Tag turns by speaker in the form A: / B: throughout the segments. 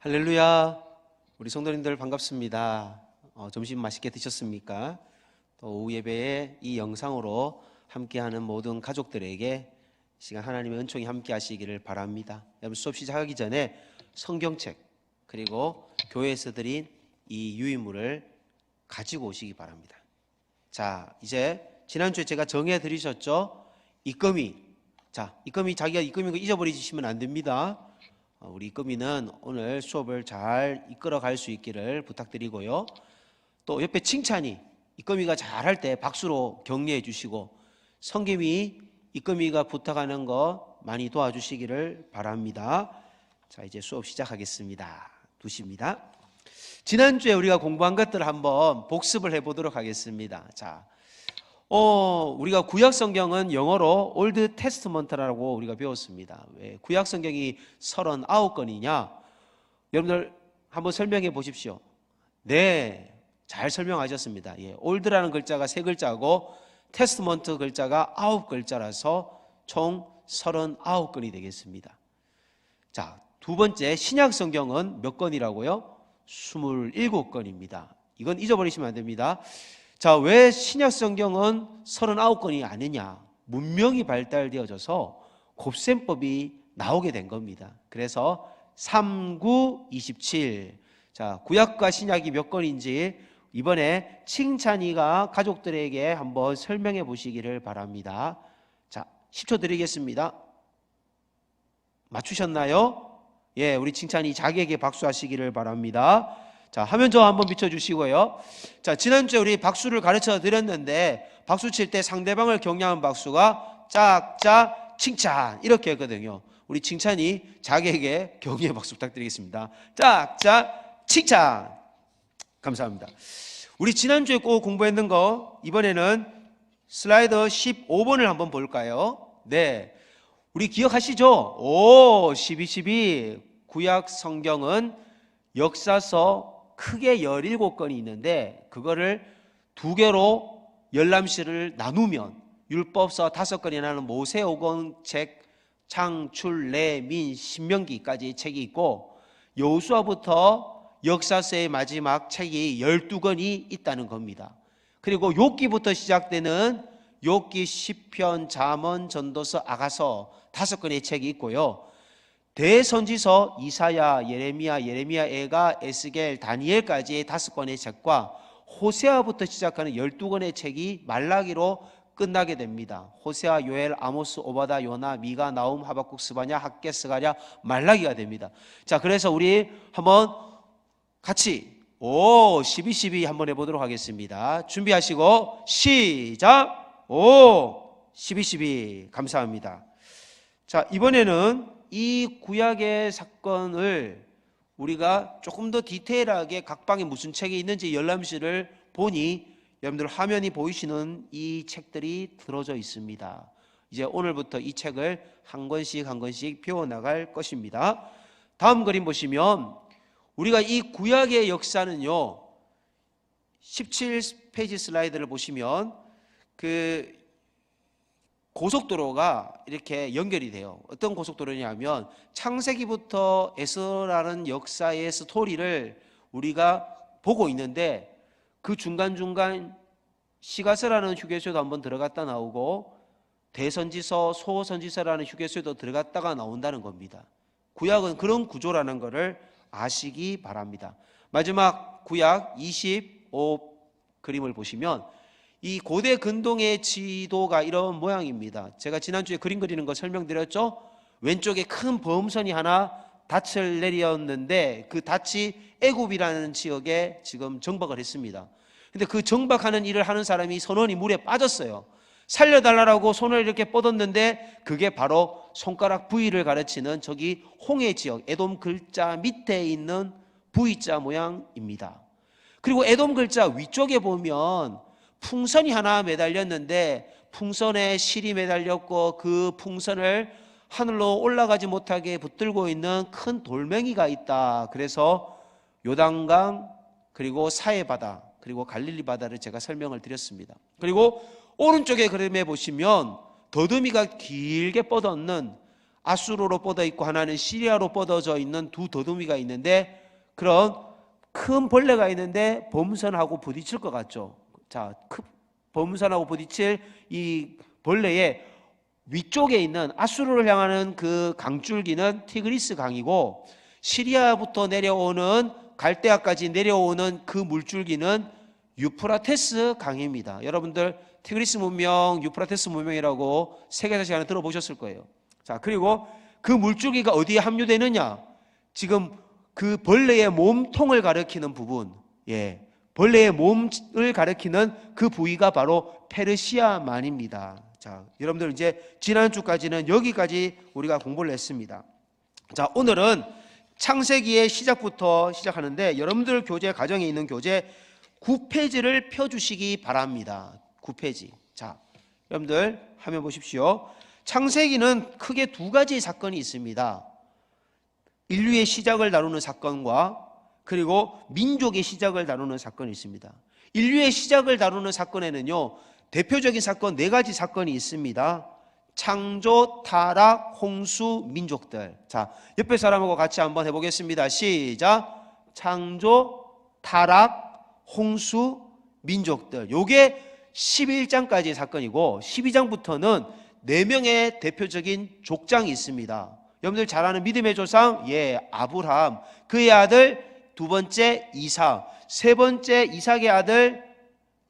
A: 할렐루야. 우리 성도님들 반갑습니다. 어, 점심 맛있게 드셨습니까? 또 오후 예배에 이 영상으로 함께하는 모든 가족들에게 시간 하나님의 은총이 함께 하시기를 바랍니다. 여러분 수업 시작하기 전에 성경책 그리고 교회에서 드린 이 유인물을 가지고 오시기 바랍니다. 자, 이제 지난주에 제가 정해 드리셨죠? 입금이. 자, 입금이 자기가 입금인 거 잊어버리시면 안 됩니다. 어, 우리 이금이는 오늘 수업을 잘 이끌어 갈 수 있기를 부탁드리고요. 또 옆에 칭찬이 이금이가 잘할 때 박수로 격려해 주시고 성김이 이금이가 부탁하는 거 많이 도와주시기를 바랍니다. 자, 이제 수업 시작하겠습니다. 두시입니다. 지난주에 우리가 공부한 것들 을 한번 복습을 해 보도록 하겠습니다. 자, 어, 우리가 구약 성경은 영어로 Old t e s t a m e n t 라고 우리가 배웠습니다. 왜 구약 성경이 39건이냐? 여러분들 한번 설명해 보십시오. 네. 잘 설명하셨습니다. 예. l d 라는 글자가 세 글자고 t 테스트먼트 글자가 아홉 글자라서 총 39건이 되겠습니다. 자, 두 번째 신약 성경은 몇 건이라고요? 27건입니다. 이건 잊어버리시면 안 됩니다. 자, 왜 신약 성경은 39권이 아니냐? 문명이 발달되어져서 곱셈법이 나오게 된 겁니다. 그래서 39, 27. 자, 구약과 신약이 몇 권인지 이번에 칭찬이가 가족들에게 한번 설명해 보시기를 바랍니다. 자, 10초 드리겠습니다. 맞추셨나요? 예, 우리 칭찬이 자기에게 박수하시기를 바랍니다. 자, 화면 저 한번 비춰주시고요. 자, 지난주에 우리 박수를 가르쳐 드렸는데, 박수 칠 때 상대방을 격려하는 박수가 짝짝 칭찬. 이렇게 했거든요. 우리 칭찬이 자기에게 격려의 박수 부탁드리겠습니다. 짝짝 칭찬. 감사합니다. 우리 지난주에 꼭 공부했는 거, 이번에는 슬라이더 15번을 한번 볼까요? 네. 우리 기억하시죠? 오, 12, 12. 구약 성경은 역사서 크게 17건이 있는데 그거를 두 개로 열람실을 나누면 율법서 다섯 건이 라는 모세오건 책 창출 레민 신명기까지 책이 있고 여호수아부터 역사서의 마지막 책이 12권이 있다는 겁니다. 그리고 욥기부터 시작되는 욥기 시편 잠언 전도서 아가서 다섯 권의 책이 있고요. 대선지서 이사야, 예레미야, 예레미야에가 에스겔, 다니엘까지 다섯 권의 책과 호세아부터 시작하는 열두 권의 책이 말라기로 끝나게 됩니다. 호세아, 요엘, 아모스, 오바다, 요나, 미가, 나움, 하박국, 스바냐, 학계 스가랴, 말라기가 됩니다. 자, 그래서 우리 한번 같이 오, 12, 12 한번 해보도록 하겠습니다. 준비하시고 시작! 오, 12, 12 감사합니다. 자, 이번에는 이 구약의 사건을 우리가 조금 더 디테일하게 각 방에 무슨 책이 있는지 열람실을 보니 여러분들 화면이 보이시는 이 책들이 들어져 있습니다. 이제 오늘부터 이 책을 한 권씩 한 권씩 배나갈 것입니다. 다음 그림 보시면 우리가 이 구약의 역사는요. 17페이지 슬라이드를 보시면 그 고속도로가 이렇게 연결이 돼요. 어떤 고속도로냐면 창세기부터 에스라는 역사의 스토리를 우리가 보고 있는데 그 중간중간 시가서라는 휴게소도 한번 들어갔다 나오고 대선지서, 소선지서라는 휴게소에도 들어갔다가 나온다는 겁니다. 구약은 그런 구조라는 것을 아시기 바랍니다. 마지막 구약 25 그림을 보시면 이 고대 근동의 지도가 이런 모양입니다. 제가 지난주에 그림 그리는 거 설명드렸죠? 왼쪽에 큰 범선이 하나 닻을 내렸는데 그 닻이 애굽이라는 지역에 지금 정박을 했습니다. 근데 그 정박하는 일을 하는 사람이 선원이 물에 빠졌어요. 살려달라고 손을 이렇게 뻗었는데 그게 바로 손가락 부위를 가르치는 저기 홍해 지역 에돔 글자 밑에 있는 V자 모양입니다. 그리고 에돔 글자 위쪽에 보면 풍선이 하나 매달렸는데 풍선에 실이 매달렸고 그 풍선을 하늘로 올라가지 못하게 붙들고 있는 큰 돌멩이가 있다. 그래서 요단강 그리고 사해 바다 그리고 갈릴리 바다를 제가 설명을 드렸습니다. 그리고 오른쪽에 그림에 보시면 더듬이가 길게 뻗어있는 아수로로 뻗어 있고 하나는 시리아로 뻗어져 있는 두 더듬이가 있는데 그런 큰 벌레가 있는데 범선하고 부딪힐 것 같죠. 자, 범사라고 부딪힐 이 벌레의 위쪽에 있는 아수르를 향하는 그 강줄기는 티그리스 강이고 시리아부터 내려오는 갈대아까지 내려오는 그 물줄기는 유프라테스 강입니다. 여러분들 티그리스 문명, 유프라테스 문명이라고 세계사 시간에 들어보셨을 거예요. 자, 그리고 그 물줄기가 어디에 합류되느냐? 지금 그 벌레의 몸통을 가리키는 부분. 예. 벌레의 몸을 가리키는 그 부위가 바로 페르시아만입니다. 자, 여러분들 이제 지난주까지는 여기까지 우리가 공부를 했습니다. 자, 오늘은 창세기의 시작부터 시작하는데 여러분들 교재 가정에 있는 교재 9페이지를 펴 주시기 바랍니다. 9페이지. 자, 여러분들 화면 보십시오. 창세기는 크게 두 가지 사건이 있습니다. 인류의 시작을 다루는 사건과 그리고 민족의 시작을 다루는 사건이 있습니다. 인류의 시작을 다루는 사건에는요, 대표적인 사건 네 가지 사건이 있습니다. 창조, 타락, 홍수, 민족들. 자, 옆에 사람하고 같이 한번 해보겠습니다. 시작. 창조, 타락, 홍수, 민족들. 요게 11장까지의 사건이고, 12장부터는 4명의 대표적인 족장이 있습니다. 여러분들 잘 아는 믿음의 조상, 예, 아브라함. 그의 아들, 두 번째 이사, 세 번째 이삭의 아들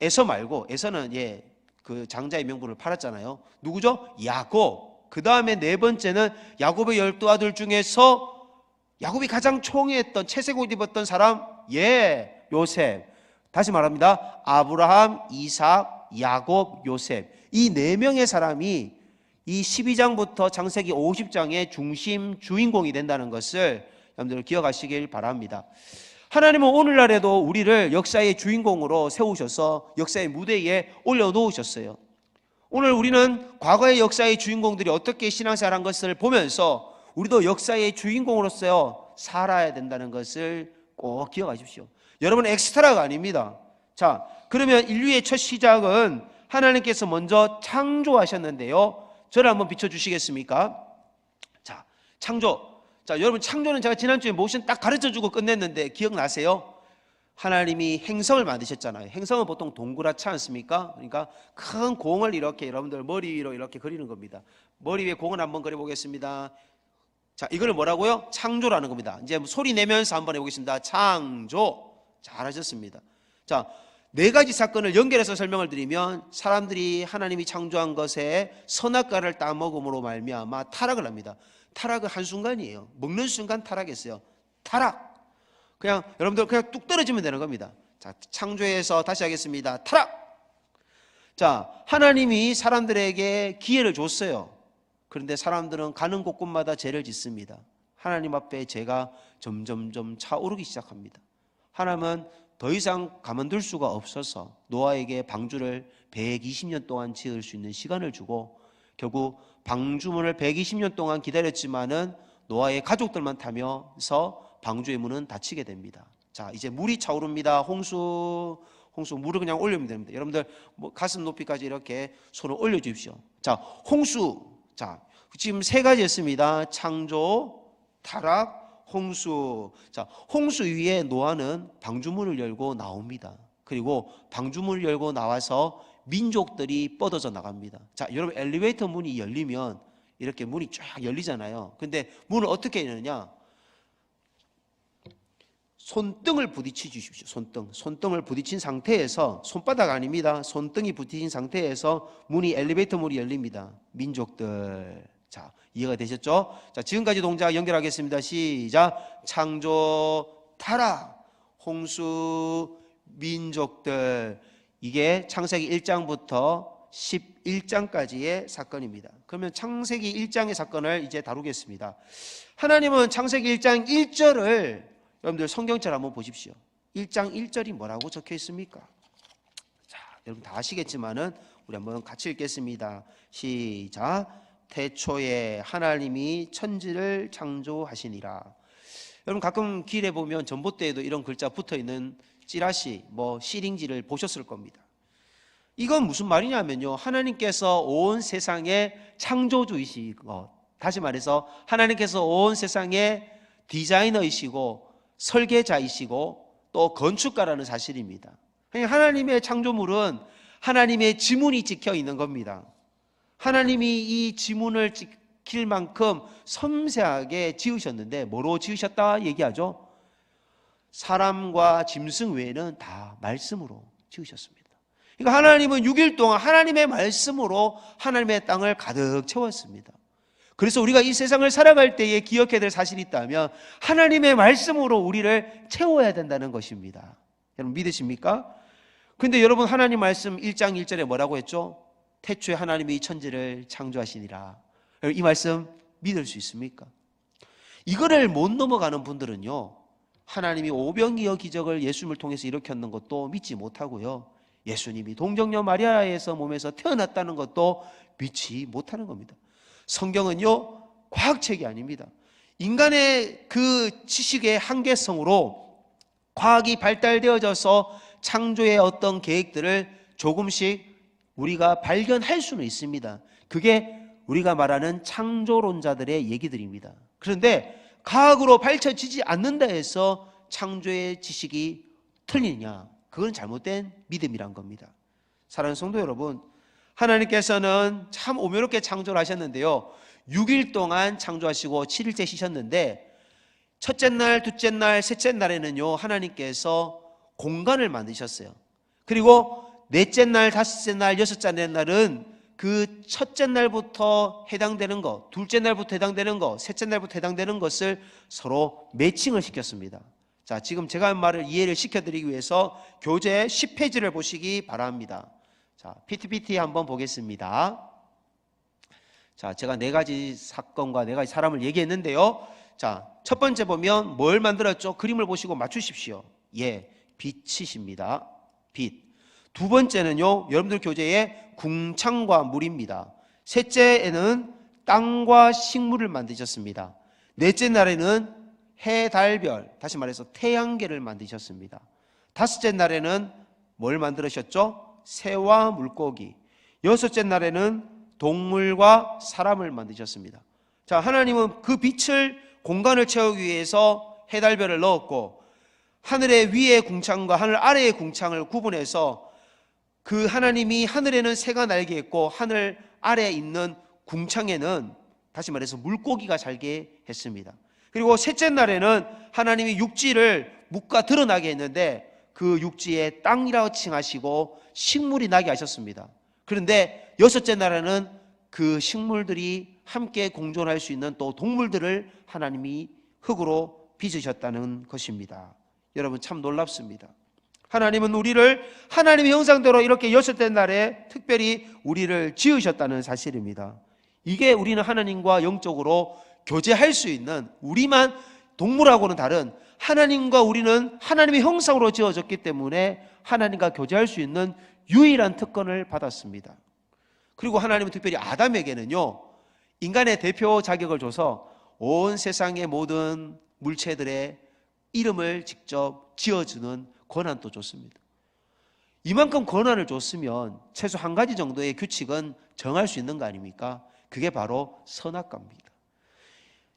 A: 에서 말고 에서는 예, 그 장자의 명분을 팔았잖아요. 누구죠? 야곱. 그 다음에 네 번째는 야곱의 열두 아들 중에서 야곱이 가장 총애했던 채색옷 입었던 사람 예, 요셉. 다시 말합니다. 아브라함, 이삭, 야곱, 요셉. 이 네 명의 사람이 이 12장부터 장세기 50장의 중심 주인공이 된다는 것을 여러분들 기억하시길 바랍니다. 하나님은 오늘날에도 우리를 역사의 주인공으로 세우셔서 역사의 무대에 올려놓으셨어요. 오늘 우리는 과거의 역사의 주인공들이 어떻게 신앙생활한 것을 보면서 우리도 역사의 주인공으로서 살아야 된다는 것을 꼭 기억하십시오. 여러분 엑스트라가 아닙니다. 자, 그러면 인류의 첫 시작은 하나님께서 먼저 창조하셨는데요. 저를 한번 비춰주시겠습니까? 자, 창조. 자, 여러분 창조는 제가 지난주에 모션 딱 가르쳐 주고 끝냈는데 기억나세요? 하나님이 행성을 만드셨잖아요. 행성은 보통 동그랗지 않습니까? 그러니까 큰 공을 이렇게 여러분들 머리 위로 이렇게 그리는 겁니다. 머리 위에 공을 한번 그려 보겠습니다. 자, 이걸 뭐라고요? 창조라는 겁니다. 이제 소리 내면서 한번 해보겠습니다. 창조. 잘하셨습니다. 자, 네 가지 사건을 연결해서 설명을 드리면 사람들이 하나님이 창조한 것에 선악과를 따먹음으로 말미암아 타락을 합니다. 타락은 한순간이에요. 먹는 순간 타락했어요. 타락. 그냥 여러분들 그냥 뚝 떨어지면 되는 겁니다. 자, 창조해서 다시 하겠습니다. 타락. 자, 하나님이 사람들에게 기회를 줬어요. 그런데 사람들은 가는 곳곳마다 죄를 짓습니다. 하나님 앞에 죄가 점점점 차오르기 시작합니다. 하나님은 더 이상 가만둘 수가 없어서 노아에게 방주를 120년 동안 지을 수 있는 시간을 주고 결국 방주문을 120년 동안 기다렸지만은 노아의 가족들만 타면서 방주의 문은 닫히게 됩니다. 자, 이제 물이 차오릅니다. 홍수, 홍수 물을 그냥 올리면 됩니다. 여러분들 뭐 가슴 높이까지 이렇게 손을 올려 주십시오. 자, 홍수. 자, 지금 세 가지였습니다. 창조, 타락, 홍수. 자, 홍수 위에 노아는 방주문을 열고 나옵니다. 그리고 방주문을 열고 나와서 민족들이 뻗어져 나갑니다. 자, 여러분 엘리베이터 문이 열리면 이렇게 문이 쫙 열리잖아요. 근데 문을 어떻게 열느냐? 손등을 부딪히 주십시오. 손등. 손등을 부딪힌 상태에서 손바닥 아닙니다. 손등이 부딪힌 상태에서 문이 엘리베이터 문이 열립니다. 민족들. 자, 이해가 되셨죠? 자, 지금까지 동작 연결하겠습니다. 시작. 창조 타락. 홍수 민족들 이게 창세기 1장부터 11장까지의 사건입니다. 그러면 창세기 1장의 사건을 이제 다루겠습니다. 하나님은 창세기 1장 1절을 여러분들 성경책 한번 보십시오. 1장 1절이 뭐라고 적혀 있습니까? 자, 여러분 다 아시겠지만은 우리 한번 같이 읽겠습니다. 시작. 태초에 하나님이 천지를 창조하시니라. 여러분 가끔 길에 보면 전봇대에도 이런 글자 붙어 있는 찌라시, 뭐 시링지를 보셨을 겁니다. 이건 무슨 말이냐면요. 하나님께서 온 세상의 창조주이시고, 다시 말해서 하나님께서 온 세상의 디자이너이시고, 설계자이시고, 또 건축가라는 사실입니다. 그러니까 하나님의 창조물은 하나님의 지문이 찍혀 있는 겁니다. 하나님이 이 지문을 지킬 만큼 섬세하게 지으셨는데, 뭐로 지으셨다 얘기하죠? 사람과 짐승 외에는 다 말씀으로 지으셨습니다. 그러니까 하나님은 6일 동안 하나님의 말씀으로 하나님의 땅을 가득 채웠습니다. 그래서 우리가 이 세상을 살아갈 때에 기억해야 될 사실이 있다면 하나님의 말씀으로 우리를 채워야 된다는 것입니다. 여러분 믿으십니까? 근데 여러분 하나님 말씀 1장 1절에 뭐라고 했죠? 태초에 하나님이 천지를 창조하시니라. 이 말씀 믿을 수 있습니까? 이거를 못 넘어가는 분들은요. 하나님이 오병이어 기적을 예수님을 통해서 일으켰는 것도 믿지 못하고요. 예수님이 동정녀 마리아에서 몸에서 태어났다는 것도 믿지 못하는 겁니다. 성경은요, 과학책이 아닙니다. 인간의 그 지식의 한계성으로 과학이 발달되어져서 창조의 어떤 계획들을 조금씩 우리가 발견할 수는 있습니다. 그게 우리가 말하는 창조론자들의 얘기들입니다. 그런데 과학으로 밝혀지지 않는다 해서 창조의 지식이 틀리냐? 그건 잘못된 믿음이란 겁니다. 사랑하는 성도 여러분, 하나님께서는 참 오묘롭게 창조를 하셨는데요. 6일 동안 창조하시고 7일째 쉬셨는데 첫째 날, 둘째 날, 셋째 날에는요. 하나님께서 공간을 만드셨어요. 그리고 넷째 날, 다섯째 날, 여섯째 날은 그 첫째 날부터 해당되는 것, 둘째 날부터 해당되는 것, 셋째 날부터 해당되는 것을 서로 매칭을 시켰습니다. 자, 지금 제가 한 말을 이해를 시켜드리기 위해서 교재 10페이지를 보시기 바랍니다. 자, PTPT 한번 보겠습니다. 자, 제가 네 가지 사건과 네 가지 사람을 얘기했는데요. 자, 첫 번째 보면 뭘 만들었죠? 그림을 보시고 맞추십시오. 예, 빛이십니다. 빛. 두 번째는요, 여러분들 교재에 궁창과 물입니다. 셋째에는 땅과 식물을 만드셨습니다. 넷째 날에는 해, 달, 별, 다시 말해서 태양계를 만드셨습니다. 다섯째 날에는 뭘 만드셨죠? 새와 물고기. 여섯째 날에는 동물과 사람을 만드셨습니다. 자, 하나님은 그 빛을 공간을 채우기 위해서 해달별을 넣었고 하늘의 위의 궁창과 하늘 아래의 궁창을 구분해서 그 하나님이 하늘에는 새가 날개 했고 하늘 아래 있는 궁창에는 다시 말해서 물고기가 살게 했습니다. 그리고 셋째 날에는 하나님이 육지를 묵과 드러나게 했는데 그 육지에 땅이라고 칭하시고 식물이 나게 하셨습니다. 그런데 여섯째 날에는 그 식물들이 함께 공존할 수 있는 또 동물들을 하나님이 흙으로 빚으셨다는 것입니다. 여러분 참 놀랍습니다. 하나님은 우리를 하나님의 형상대로 이렇게 여섯째 날에 특별히 우리를 지으셨다는 사실입니다. 이게 우리는 하나님과 영적으로 교제할 수 있는 우리만 동물하고는 다른 하나님과 우리는 하나님의 형상으로 지어졌기 때문에 하나님과 교제할 수 있는 유일한 특권을 받았습니다. 그리고 하나님은 특별히 아담에게는요, 인간의 대표 자격을 줘서 온 세상의 모든 물체들의 이름을 직접 지어주는 권한도 줬습니다. 이만큼 권한을 줬으면 최소 한 가지 정도의 규칙은 정할 수 있는 거 아닙니까? 그게 바로 선악과입니다.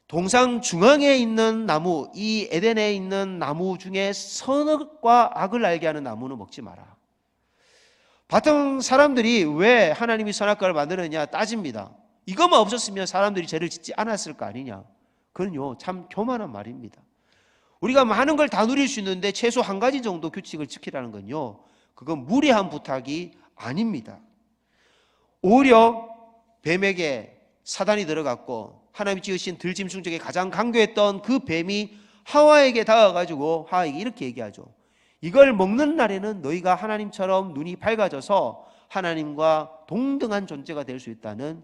A: 동상 중앙에 있는 나무, 이 에덴에 있는 나무 중에 선과 악을 알게 하는 나무는 먹지 마라. 바탕 사람들이 왜 하나님이 선악과를 만들었냐 따집니다. 이것만 없었으면 사람들이 죄를 짓지 않았을 거 아니냐. 그건요, 참 교만한 말입니다. 우리가 많은 뭐 걸다 누릴 수 있는데 최소 한 가지 정도 규칙을 지키라는 건요. 그건 무리한 부탁이 아닙니다. 오히려 뱀에게 사단이 들어갔고 하나님이 지으신 들짐승 중에 가장 강교했던 그 뱀이 하와에게 다가가지고 하와에게 이렇게 얘기하죠. 이걸 먹는 날에는 너희가 하나님처럼 눈이 밝아져서 하나님과 동등한 존재가 될 수 있다는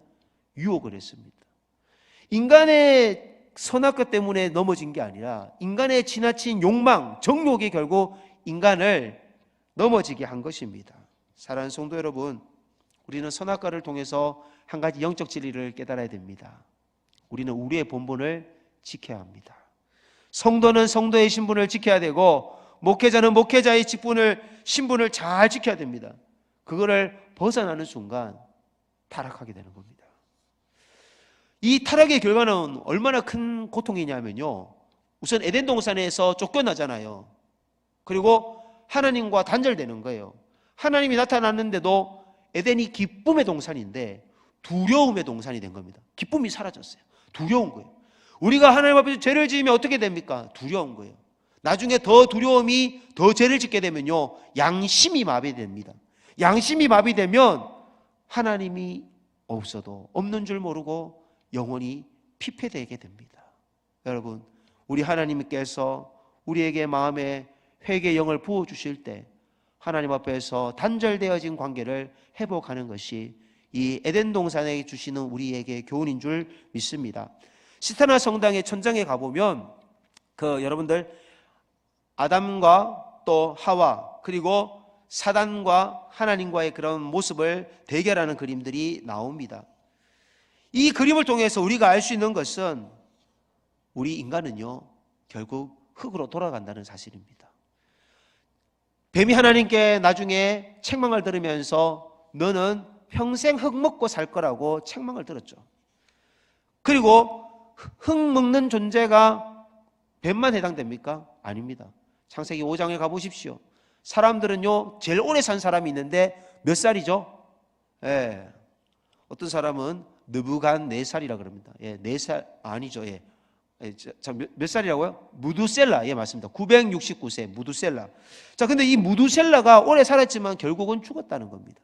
A: 유혹을 했습니다. 인간의 선악과 때문에 넘어진 게 아니라 인간의 지나친 욕망, 정욕이 결국 인간을 넘어지게 한 것입니다. 사랑하는 성도 여러분, 우리는 선악과를 통해서 한 가지 영적 진리를 깨달아야 됩니다. 우리는 우리의 본분을 지켜야 합니다. 성도는 성도의 신분을 지켜야 되고 목회자는 목회자의 직분을 신분을 잘 지켜야 됩니다. 그거를 벗어나는 순간 타락하게 되는 겁니다. 이 타락의 결과는 얼마나 큰 고통이냐면요. 우선 에덴 동산에서 쫓겨나잖아요. 그리고 하나님과 단절되는 거예요. 하나님이 나타났는데도 에덴이 기쁨의 동산인데 두려움의 동산이 된 겁니다. 기쁨이 사라졌어요. 두려운 거예요. 우리가 하나님 앞에서 죄를 지으면 어떻게 됩니까? 두려운 거예요. 나중에 더 두려움이 더 죄를 짓게 되면요. 양심이 마비됩니다. 양심이 마비되면 하나님이 없어도 없는 줄 모르고 영혼이 피폐되게 됩니다. 여러분, 우리 하나님께서 우리에게 마음에 회개 영을 부어 주실 때 하나님 앞에서 단절되어진 관계를 회복하는 것이 이 에덴 동산에 주시는 우리에게 교훈인 줄 믿습니다. 시타나 성당의 천장에 가보면 그 여러분들 아담과 또 하와 그리고 사단과 하나님과의 그런 모습을 대결하는 그림들이 나옵니다. 이 그림을 통해서 우리가 알 수 있는 것은 우리 인간은요, 결국 흙으로 돌아간다는 사실입니다. 뱀이 하나님께 나중에 책망을 들으면서 너는 평생 흙 먹고 살 거라고 책망을 들었죠. 그리고 흙 먹는 존재가 뱀만 해당됩니까? 아닙니다. 창세기 5장에 가보십시오. 사람들은요, 제일 오래 산 사람이 있는데 몇 살이죠? 예. 어떤 사람은 느부간네살이라 그럽니다. 예, 네살 아니죠. 예. 예, 자, 몇, 몇 살이라고요? 무두셀라. 예, 맞습니다. 969세 무두셀라. 자, 근데 이 무두셀라가 오래 살았지만 결국은 죽었다는 겁니다.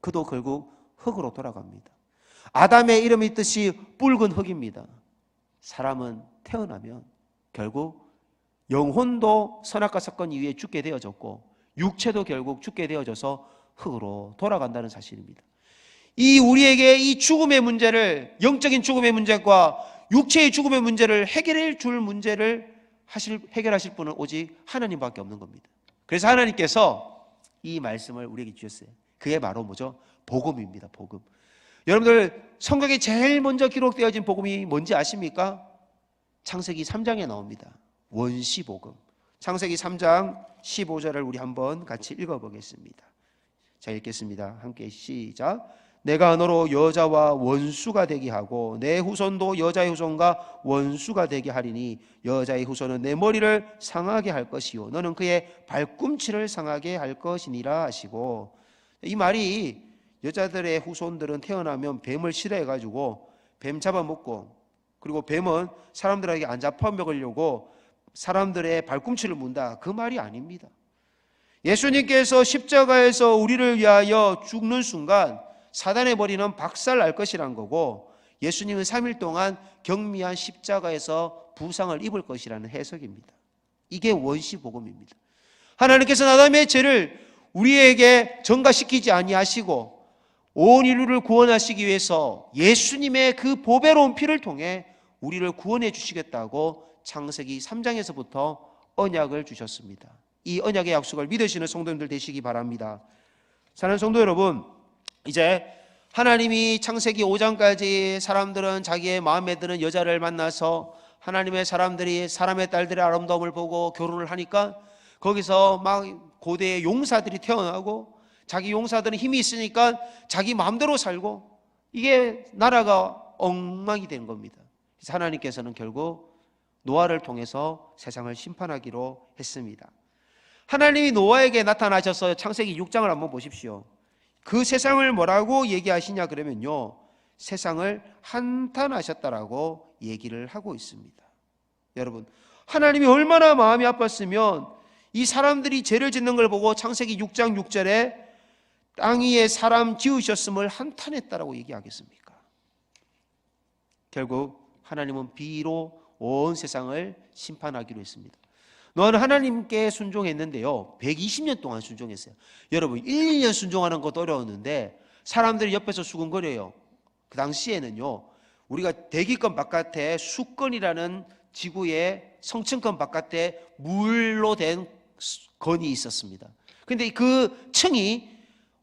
A: 그도 결국 흙으로 돌아갑니다. 아담의 이름이 뜻이 붉은 흙입니다. 사람은 태어나면 결국 영혼도 선악과 사건 이후에 죽게 되어졌고 육체도 결국 죽게 되어져서 흙으로 돌아간다는 사실입니다. 이 우리에게 이 죽음의 문제를 영적인 죽음의 문제과 육체의 죽음의 문제를 해결해 줄 문제를 하실 해결하실 분은 오직 하나님밖에 없는 겁니다. 그래서 하나님께서 이 말씀을 우리에게 주셨어요. 그게 바로 뭐죠? 복음입니다. 복음. 여러분들 성경에 제일 먼저 기록되어진 복음이 뭔지 아십니까? 창세기 3장에 나옵니다. 원시 복음. 창세기 3장 15절을 우리 한번 같이 읽어보겠습니다. 자, 읽겠습니다. 함께 시작. 내가 은어로 여자와 원수가 되게 하고 내 후손도 여자의 후손과 원수가 되게 하리니 여자의 후손은 내 머리를 상하게 할 것이요 너는 그의 발꿈치를 상하게 할 것이니라 하시고 이 말이 여자들의 후손들은 태어나면 뱀을 싫어해 가지고 뱀 잡아먹고 그리고 뱀은 사람들에게 안잡혀먹으려고 사람들의 발꿈치를 문다 그 말이 아닙니다. 예수님께서 십자가에서 우리를 위하여 죽는 순간 사단의 머리는 박살 날 것이란 거고 예수님은 3일 동안 경미한 십자가에서 부상을 입을 것이라는 해석입니다. 이게 원시 복음입니다. 하나님께서 나담의 죄를 우리에게 전가시키지 아니하시고 온 인류를 구원하시기 위해서 예수님의 그 보배로운 피를 통해 우리를 구원해 주시겠다고 창세기 3장에서부터 언약을 주셨습니다. 이 언약의 약속을 믿으시는 성도님들 되시기 바랍니다. 사랑하는 성도 여러분, 이제 하나님이 창세기 5장까지 사람들은 자기의 마음에 드는 여자를 만나서 하나님의 사람들이 사람의 딸들의 아름다움을 보고 결혼을 하니까 거기서 막 고대의 용사들이 태어나고 자기 용사들은 힘이 있으니까 자기 마음대로 살고 이게 나라가 엉망이 된 겁니다. 하나님께서는 결국 노아를 통해서 세상을 심판하기로 했습니다. 하나님이 노아에게 나타나셔서 창세기 6장을 한번 보십시오. 그 세상을 뭐라고 얘기하시냐 그러면요. 세상을 한탄하셨다라고 얘기를 하고 있습니다. 여러분, 하나님이 얼마나 마음이 아팠으면 이 사람들이 죄를 짓는 걸 보고 창세기 6장 6절에 땅 위에 사람 지으셨음을 한탄했다라고 얘기하겠습니까? 결국 하나님은 비로 온 세상을 심판하기로 했습니다. 너는 하나님께 순종했는데요. 120년 동안 순종했어요. 여러분, 1, 2년 순종하는 것도 어려웠는데 사람들이 옆에서 수근거려요. 그 당시에는요. 우리가 대기권 바깥에 수권이라는 지구의 성층권 바깥에 물로 된 건이 있었습니다. 근데 그 층이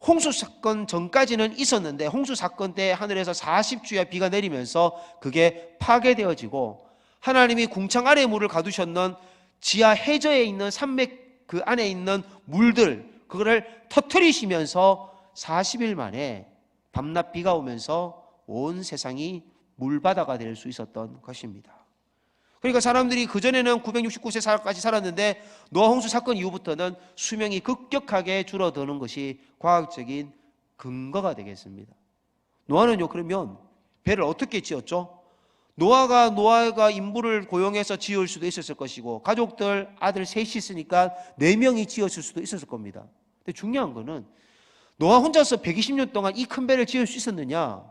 A: 홍수 사건 전까지는 있었는데 홍수 사건 때 하늘에서 40주야 비가 내리면서 그게 파괴되어지고 하나님이 궁창 아래 물을 가두셨던 지하 해저에 있는 산맥 그 안에 있는 물들 그거를 터트리시면서 40일 만에 밤낮 비가 오면서 온 세상이 물바다가 될 수 있었던 것입니다. 그러니까 사람들이 그전에는 969세까지 살 살았는데 노아 홍수 사건 이후부터는 수명이 급격하게 줄어드는 것이 과학적인 근거가 되겠습니다. 노아는요, 그러면 배를 어떻게 지었죠? 노아가 노아가 인부를 고용해서 지을 수도 있었을 것이고 가족들 아들 셋이 있으니까 네 명이 지었을 수도 있었을 겁니다. 근데 중요한 거는 노아 혼자서 120년 동안 이 큰 배를 지을 수 있었느냐?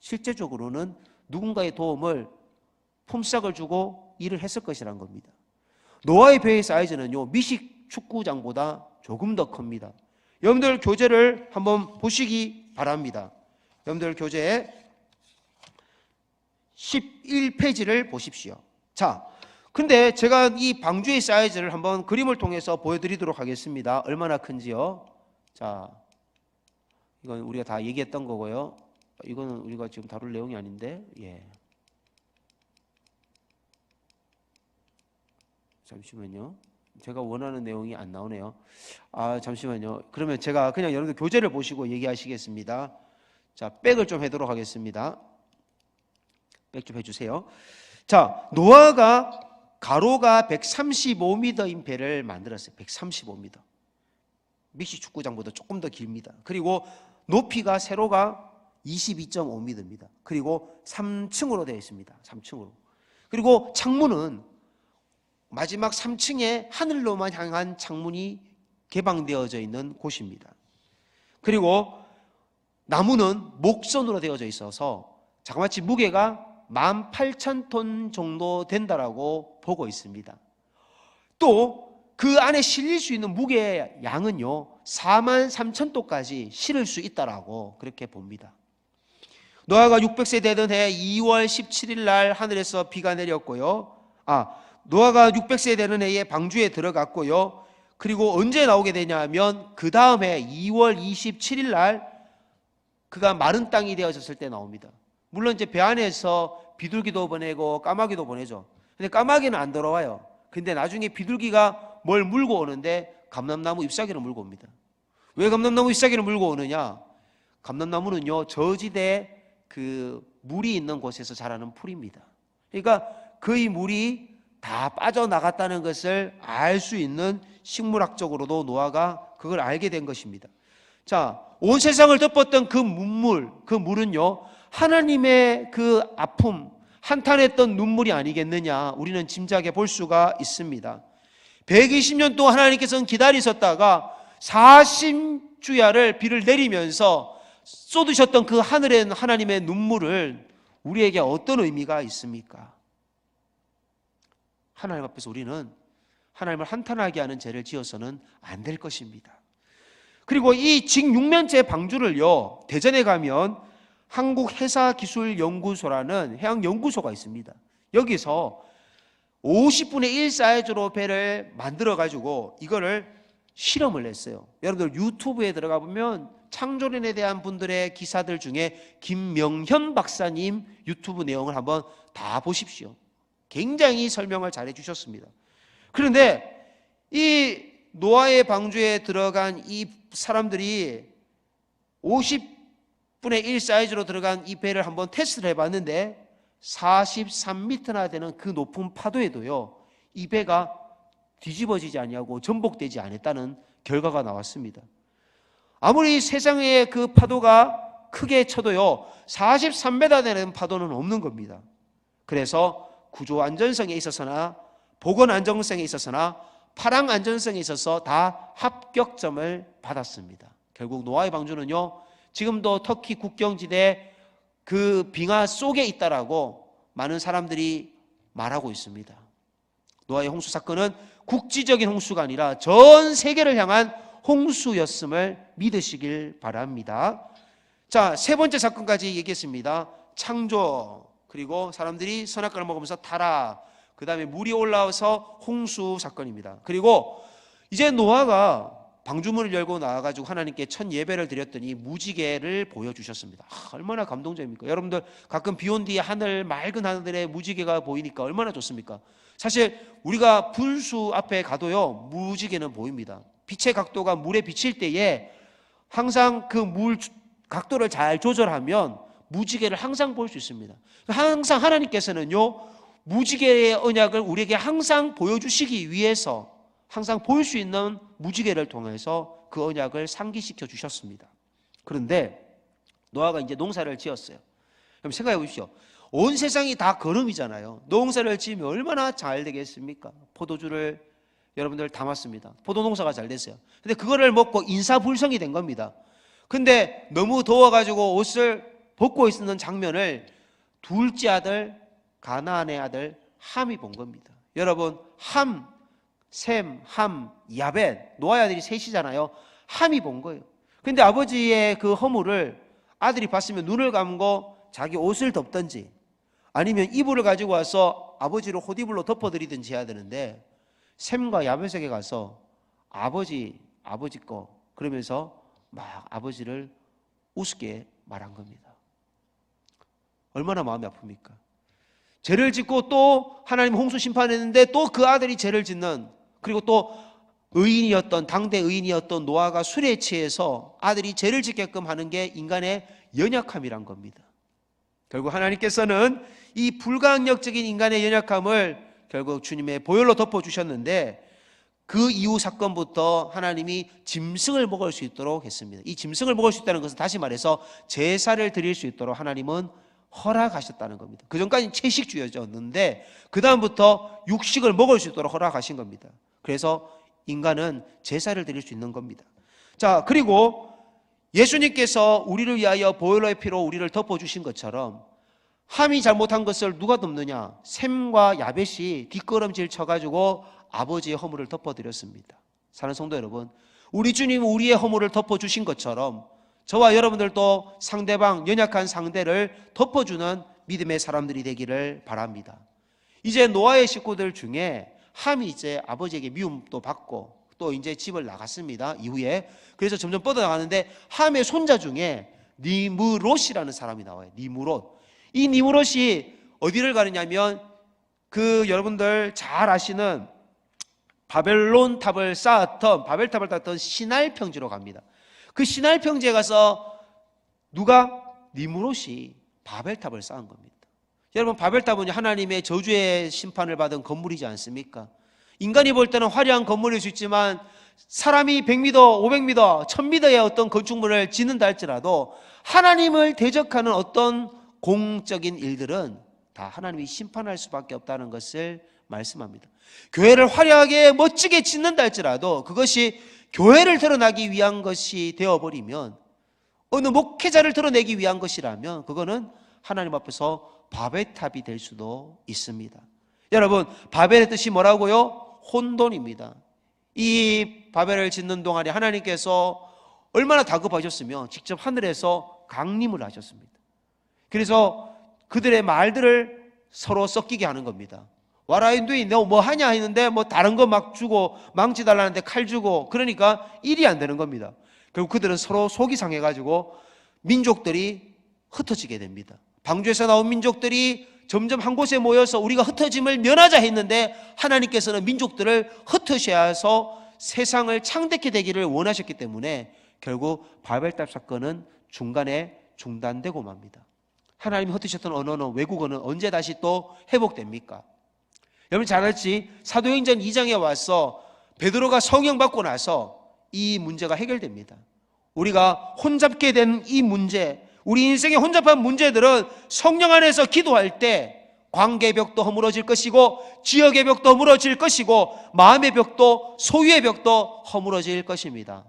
A: 실제적으로는 누군가의 도움을 품삯을 주고 일을 했을 것이란 겁니다. 노아의 배의 사이즈는요 미식 축구장보다 조금 더 큽니다. 여러분들 교재를 한번 보시기 바랍니다. 여러분들 교재에 11페이지를 보십시오. 자, 근데 제가 이 방주의 사이즈를 한번 그림을 통해서 보여드리도록 하겠습니다. 얼마나 큰지요? 자, 이건 우리가 다 얘기했던 거고요. 이거는 우리가 지금 다룰 내용이 아닌데, 예. 잠시만요. 제가 원하는 내용이 안 나오네요. 아, 잠시만요. 그러면 제가 그냥 여러분들 교재를 보시고 얘기하시겠습니다. 자, 백을 좀 해도록 하겠습니다. 백좀 해주세요. 자, 노아가 가로가 135m인 배를 만들었어요. 135m. 미시 축구장보다 조금 더 길니다 입 그리고 높이가 세로가 22.5m입니다. 그리고 3층으로 되어 있습니다. 3층으로. 그리고 창문은 마지막 3층에 하늘로만 향한 창문이 개방되어져 있는 곳입니다. 그리고 나무는 목선으로 되어져 있어서 자그마치 무게가 18,000톤 정도 된다라고 보고 있습니다. 또 그 안에 실릴 수 있는 무게 양은요, 43,000톤까지 실을 수 있다라고 그렇게 봅니다. 노아가 600세 되던 해 2월 17일 날 하늘에서 비가 내렸고요. 아, 노아가 600세 되는 해에 방주에 들어갔고요. 그리고 언제 나오게 되냐면 그 다음에 2월 27일 날 그가 마른 땅이 되어졌을 때 나옵니다. 물론 이제 배 안에서 비둘기도 보내고 까마귀도 보내죠. 근데 까마귀는 안 돌아와요. 근데 나중에 비둘기가 뭘 물고 오는데 감람나무 잎사귀를 물고 옵니다. 왜 감람나무 잎사귀를 물고 오느냐? 감람나무는요 저지대 그 물이 있는 곳에서 자라는 풀입니다. 그러니까 그의 물이 다 빠져나갔다는 것을 알 수 있는 식물학적으로도 노아가 그걸 알게 된 것입니다. 자, 온 세상을 덮었던 그 문물, 그 물은요, 하나님의 그 아픔, 한탄했던 눈물이 아니겠느냐 우리는 짐작해 볼 수가 있습니다. 120년 동안 하나님께서는 기다리셨다가 40주야를 비를 내리면서 쏟으셨던 그 하늘의 하나님의 눈물을 우리에게 어떤 의미가 있습니까? 하나님 앞에서 우리는 하나님을 한탄하게 하는 죄를 지어서는 안 될 것입니다. 그리고 이 직육면체 방주를요, 대전에 가면 한국해사기술연구소라는 해양연구소가 있습니다. 여기서 50분의 1 사이즈로 배를 만들어가지고 이거를 실험을 했어요. 여러분들 유튜브에 들어가 보면 창조론에 대한 분들의 기사들 중에 김명현 박사님 유튜브 내용을 한번 다 보십시오. 굉장히 설명을 잘 해주셨습니다. 그런데 이 노아의 방주에 들어간 이 사람들이 6분의 1 사이즈로 들어간 이 배를 한번 테스트를 해봤는데 4 3미터나 되는 그 높은 파도에도요 이 배가 뒤집어지지 아니하고 전복되지 않았다는 결과가 나왔습니다. 아무리 세상에그 파도가 크게 쳐도요 43m 되는 파도는 없는 겁니다. 그래서 구조 안전성에 있어서나 보건 안정성에 있어서나 파랑 안전성에 있어서 다 합격점을 받았습니다. 결국 노아의 방주는요 지금도 터키 국경지대 그 빙하 속에 있다라고 많은 사람들이 말하고 있습니다. 노아의 홍수 사건은 국지적인 홍수가 아니라 전 세계를 향한 홍수였음을 믿으시길 바랍니다. 자, 세 번째 사건까지 얘기했습니다. 창조, 그리고 사람들이 선악과를 먹으면서 타락, 그 다음에 물이 올라와서 홍수 사건입니다. 그리고 이제 노아가 방주문을 열고 나와가지고 하나님께 첫 예배를 드렸더니 무지개를 보여주셨습니다. 아, 얼마나 감동적입니까? 여러분들 가끔 비온 뒤에 하늘 맑은 하늘에 무지개가 보이니까 얼마나 좋습니까? 사실 우리가 분수 앞에 가도요 무지개는 보입니다. 빛의 각도가 물에 비칠 때에 항상 그 물 각도를 잘 조절하면 무지개를 항상 볼 수 있습니다. 항상 하나님께서는요 무지개의 언약을 우리에게 항상 보여주시기 위해서 항상 볼 수 있는 무지개를 통해서 그 언약을 상기시켜 주셨습니다. 그런데 노아가 이제 농사를 지었어요. 그럼 생각해 보십시오. 온 세상이 다 거름이잖아요. 농사를 지으면 얼마나 잘 되겠습니까? 포도주를 여러분들 담았습니다. 포도 농사가 잘 됐어요. 근데 그거를 먹고 인사불성이 된 겁니다. 근데 너무 더워가지고 옷을 벗고 있는 장면을 둘째 아들 가나안의 아들 함이 본 겁니다. 여러분 함 샘, 함, 야벳, 노아의 아들이 셋이잖아요. 함이 본 거예요. 근데 아버지의 그 허물을 아들이 봤으면 눈을 감고 자기 옷을 덮든지 아니면 이불을 가지고 와서 아버지를 호디불로 덮어드리든지 해야 되는데 샘과 야벳에게 가서 아버지, 아버지 거 그러면서 막 아버지를 우습게 말한 겁니다. 얼마나 마음이 아픕니까? 죄를 짓고 또 하나님 홍수 심판했는데 또 그 아들이 죄를 짓는 그리고 또 의인이었던 당대 의인이었던 노아가 술에 취해서 아들이 죄를 짓게끔 하는 게 인간의 연약함이란 겁니다. 결국 하나님께서는 이 불가항력적인 인간의 연약함을 결국 주님의 보혈로 덮어 주셨는데 그 이후 사건부터 하나님이 짐승을 먹을 수 있도록 했습니다. 이 짐승을 먹을 수 있다는 것은 다시 말해서 제사를 드릴 수 있도록 하나님은 허락하셨다는 겁니다. 그전까지는 채식주의였는데 그다음부터 육식을 먹을 수 있도록 허락하신 겁니다. 그래서 인간은 제사를 드릴 수 있는 겁니다. 자, 그리고 예수님께서 우리를 위하여 보혈의 피로 우리를 덮어주신 것처럼 함이 잘못한 것을 누가 덮느냐? 샘과 야벳이 뒷걸음질 쳐가지고 아버지의 허물을 덮어드렸습니다. 사는 성도 여러분, 우리 주님 우리의 허물을 덮어주신 것처럼 저와 여러분들도 상대방, 연약한 상대를 덮어주는 믿음의 사람들이 되기를 바랍니다. 이제 노아의 식구들 중에 함이 이제 아버지에게 미움도 받고 또 이제 집을 나갔습니다. 이후에. 그래서 점점 뻗어나가는데 함의 손자 중에 니무롯이라는 사람이 나와요. 니무롯. 이 니무롯이 어디를 가느냐면 그 여러분들 잘 아시는 바벨론 탑을 쌓았던 바벨탑을 쌓았던 시날 평지로 갑니다. 그 시날 평지에 가서 누가 니무롯이 바벨탑을 쌓은 겁니다. 여러분 바벨탑은 하나님의 저주의 심판을 받은 건물이지 않습니까? 인간이 볼 때는 화려한 건물일 수 있지만 사람이 100m, 500m, 1000m의 어떤 건축물을 짓는다 할지라도 하나님을 대적하는 어떤 공적인 일들은 다 하나님이 심판할 수밖에 없다는 것을 말씀합니다. 교회를 화려하게 멋지게 짓는다 할지라도 그것이 교회를 드러나기 위한 것이 되어버리면 어느 목회자를 드러내기 위한 것이라면 그거는 하나님 앞에서 바벨탑이 될 수도 있습니다. 여러분, 바벨의 뜻이 뭐라고요? 혼돈입니다. 이 바벨을 짓는 동안에 하나님께서 얼마나 다급하셨으며 직접 하늘에서 강림을 하셨습니다. 그래서 그들의 말들을 서로 섞이게 하는 겁니다. 와라인도이 너 뭐 하냐 했는데 뭐 다른 거 막 주고 망치 달라는데 칼 주고 그러니까 일이 안 되는 겁니다. 결국 그들은 서로 속이 상해가지고 민족들이 흩어지게 됩니다. 방주에서 나온 민족들이 점점 한 곳에 모여서 우리가 흩어짐을 면하자 했는데 하나님께서는 민족들을 흩어셔야해서 세상을 창대케 되기를 원하셨기 때문에 결국 바벨탑 사건은 중간에 중단되고 맙니다. 하나님이 흩으셨던 언어는 외국어는 언제 다시 또 회복됩니까? 여러분 잘 알지 사도행전 2장에 와서 베드로가 성형 받고 나서 이 문제가 해결됩니다. 우리가 혼잡게 된 이 문제 우리 인생의 혼잡한 문제들은 성령 안에서 기도할 때 관계 벽도 허물어질 것이고 지역의 벽도 허물어질 것이고 마음의 벽도 소유의 벽도 허물어질 것입니다.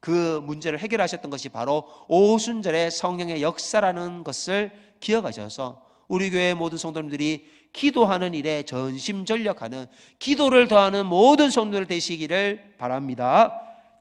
A: 그 문제를 해결하셨던 것이 바로 오순절의 성령의 역사라는 것을 기억하셔서 우리 교회 모든 성도님들이 기도하는 일에 전심전력하는 기도를 더하는 모든 성도들 되시기를 바랍니다.